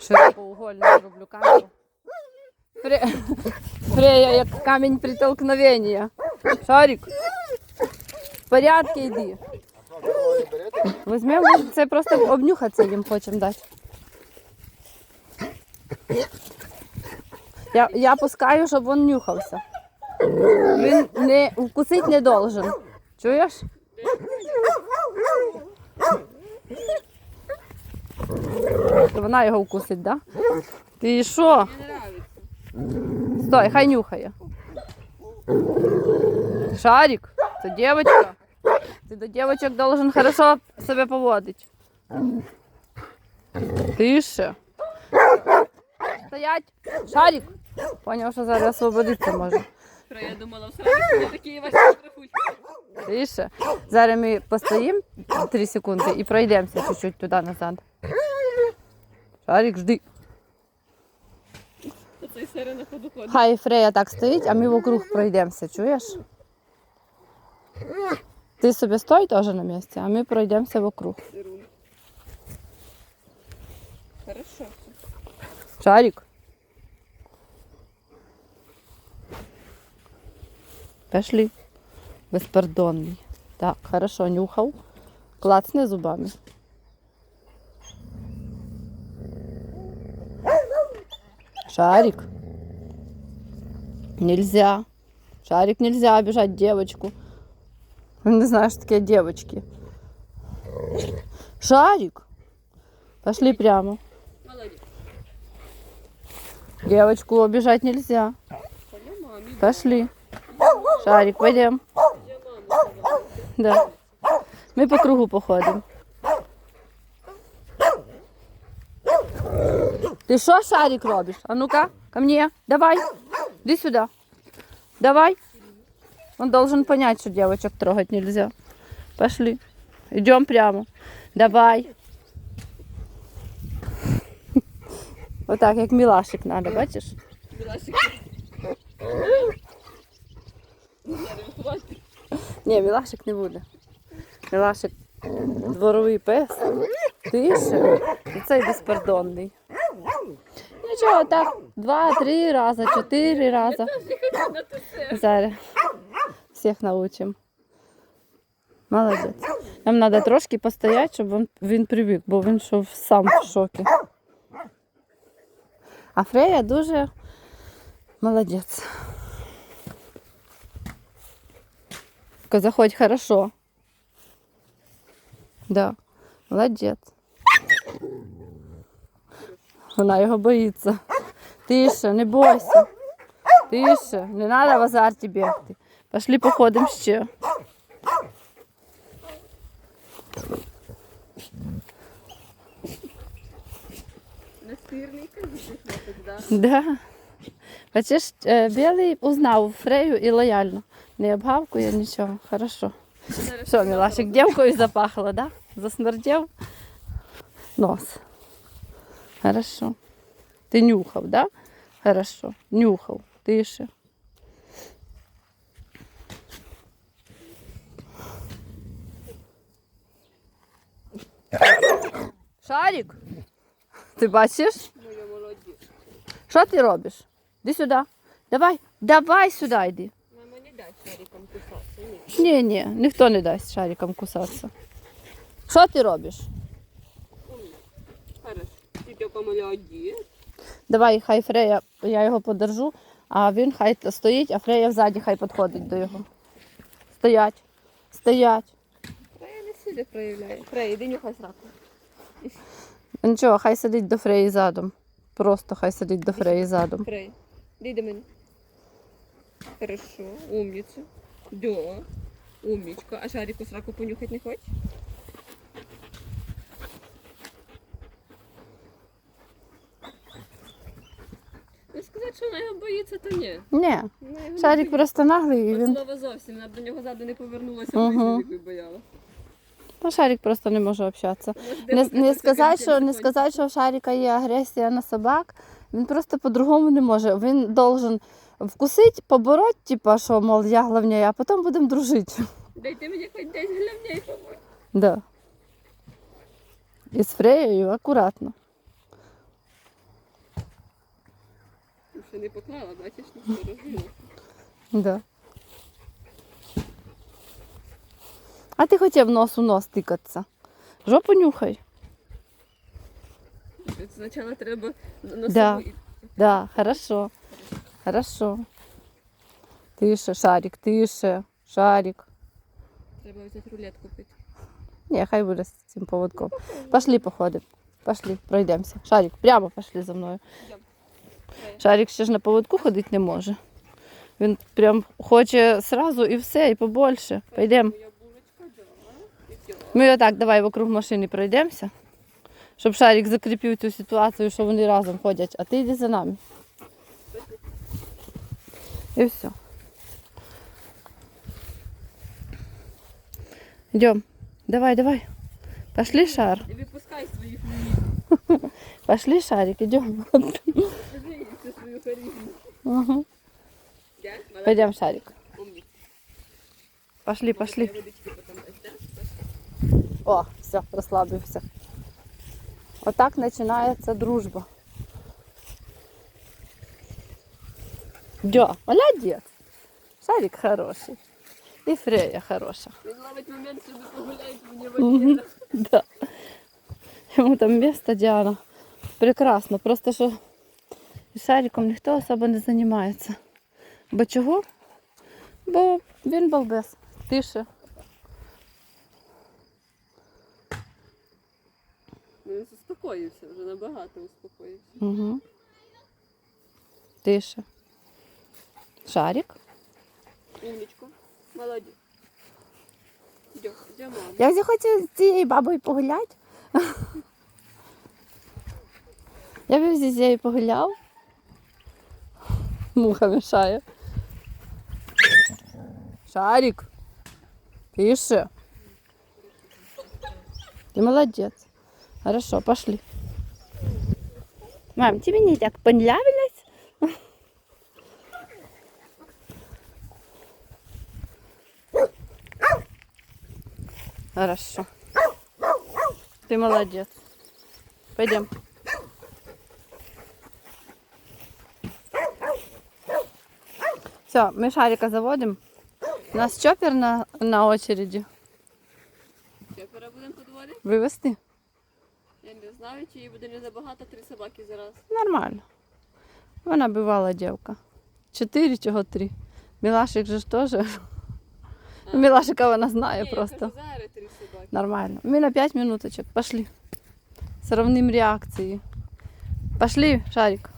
широкоугольну зроблю камеру. Фре... Фрея, як камінь притолкновення. Шарик. В порядку йди. Візьмемо, це просто обнюхатися їм хочемо дати. Я, я пускаю, щоб він нюхався. Він не вкусить не должен. Чуєш? То вона його вкусить, так? Да? Ти що? Стой, хай нюхає. Шарик, це дівчинка. Ти до дівчинок должен хорошо себе поводити. Тише. Стоять. Шарик. Поняв, що зараз освободитися може. Я думала, в сраді такі ваші штрафують. Тише. Зараз ми постоїмо 3 секунди і пройдемося чуть-чуть туди-назад. Шарик, жди. Оцей сири на ходу ходить. Хай Фрея так стоїть, а ми вокруг пройдемося, чуєш? Ти собі стой теж на місці, а ми пройдемося вокруг. Сирун. Хорошо. Шарик. Пошли. Безпардонний. Так, хорошо, нюхав. Клацни зубами. Шарик. Нельзя. Шарик, нельзя обижать девочку. Он не знаю, что такие девочки. Шарик. Пошли прямо. Девочку обижать нельзя. Пошли. Шарик, пойдем. Да. Мы по кругу походим. Ты что, шарик робишь? А ну-ка, ко мне. Давай. Иди сюда. Давай. Он должен понять, что девочек трогать нельзя. Пошли. Идем прямо. Давай. Вот так, як милашик надо, бачиш? Зараз. Ні, Мілашик не буде. Мілашик дворовий пес. Тише. І цей безпардонний. Нічого, так, два-три рази, чотири рази. Зараз всіх научимо. Молодець. Нам треба трошки постояти, щоб він, він привик, бо він що сам в шокі. А Фрея дуже молодець. Только заходь хорошо. Да, молодець. Вона його боїться. Тише, не бойся. Тише, не треба в азарті бігти. Пошли походимо ще. Да? Бачиш, е, білий узнав Фрею і лояльно. Не обгавкує нічого. Хорошо. Що, Мілашик, дівкою запахло, да? Засмердів нос. Хорошо. Ти нюхав, да? Хорошо. Нюхав. Тише. Шарик, ти бачиш? моя молодець. Що ти робиш? Іди сюди. Давай, давай сюди йди. Мама не дасть шариком кусатися, ні. Ні, ні, ніхто не дасть шариком кусатися. Що ти робиш? Молодець. Давай, хай Фрея, я його подержу, а він хай стоїть, а Фрея ззаді хай підходить до його. Стоять. Стоять. Фрея не сильно проявляє. Фрея, іди нюхай сраку. Нічого, хай сидить до Фреї задом. Просто хай сидить до Фреї задом. Фрей, іди до мене. Хорошо, умниця. Да. Умничка. А шарику сраку понюхати не хочеш? Що вона його боїться, то ні. Ні, Вона його не шарик боїться. просто наглий і От він. слова зовсім, вона до нього ззаду не повернулася, Мгм. uh -huh. бояла. Ну, шарик просто не може общатися. Може, Не, не, сказати, що, не сказати, що у Шарика є агресія на собак. Він просто по-другому не може. Він должен вкусити, побороть, типа, що, мол, я головне, а потім будемо дружити. Дайте мені хоч десь глявней помочь. Да. І з Фреєю акуратно. Ще не поклала, бачиш, не сторожила. Да. А ти хотів нос у нос тикатися. Жопу нюхай. Спочатку треба на Да. собі. Да, хорошо. Хорошо. Тише, шарик, тише, шарик. Треба взяти рулет купити. Ні, хай буде з цим поводком. Пошли походимо. Пошли, пройдемося. Шарик, прямо пошли за мною. Йдем. Шарик ще ж на поводку ходити не може. Він прям хоче сразу і все, і побольше. Пойдемо. Ми отак давай вокруг машини пройдемося, щоб Шарик закріпив цю ситуацію, що вони разом ходять, а ти йди за нами. І все. Йдем. Давай, давай. Пошли, Шар. Не випускай своїх Пошли, Шарик, идем. Угу. Да? Молодець. Пойдем, Шарик. Умница. Пошли, пошли. Я водички потом дать, да? О, все, розслабився. Отак починається дружба. Дя, молодець. Шарик хороший. І Фрея хороша. Він ловить момент, щоб погуляти мені в Мгм. обід. Да. Йому там місто Діана. Прекрасно. Просто що з шариком ніхто особо не займається. Бо чого? Бо він балбес. Тише. Ну, Він заспокоївся, вже набагато успокоївся. Угу. Тише. Шарик. Умничко. Молодець. Йдем, йдем, мама. Я вже хочу з цією бабою погуляти. Я б зі цією погуляв. Муха мішає. Шарик. Тише. Ты молодец. Хорошо, пошли. Мам, тебе не так понравилось? Хорошо. Ты молодец. Пойдем. Все, мы шарика заводим. У нас чоппер на, на очереди. Тепер будемо по дворі? Вивезти? Я не знаю, чи їй буде не забагато три собаки зараз. Нормально. Вона бивала дівка. Чотири чого три. Мілашик же ж теж. А. Мілашика вона знає Ні, просто. Я кажу, зараз три собаки. Нормально. Мы на 5 минуточек. Пошли. Сравним реакции. Пошли, Шарик.